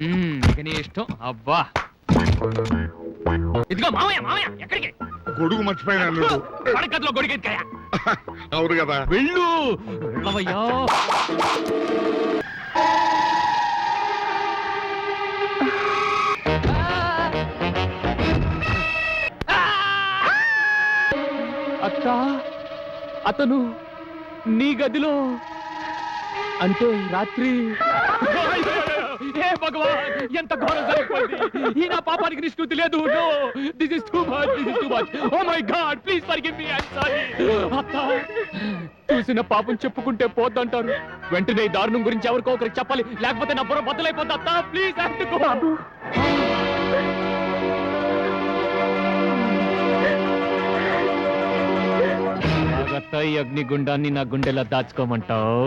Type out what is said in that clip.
ఇక నీ ఇష్టం. అబ్బా. ఇదిగో మామయ్య మామయ్య ఎక్కడికి? గొడుగు మర్చిపోయినా అల్లుడు. పడకట్లో గొడిగెత్తాయా అవును కదా. వెళ్ళు. వెళ్ళవయ్యా. అత్త అతను నీ గదిలో. అంటే రాత్రి భగవాన్ ఎంత ఘోరం జరిగిపోయింది ఈ నా పాపానికి నిష్కృతి లేదు. No this is too much this is too much oh my God please forgive me I sorry అత్త చూసిన పాపం చెప్పుకుంటే పోద్దంటారు. వెంటనే ఈ దారుణం గురించి ఎవరికో ఒకరికి చెప్పాలి. లేకపోతే నా బుర్ర బద్దలైపోద్ది అత్త. ప్లీజ్ బాబు. జాగ్రత్త ఈ అగ్నిగుండాన్ని నా గుండెలా దాచుకోమంటావు?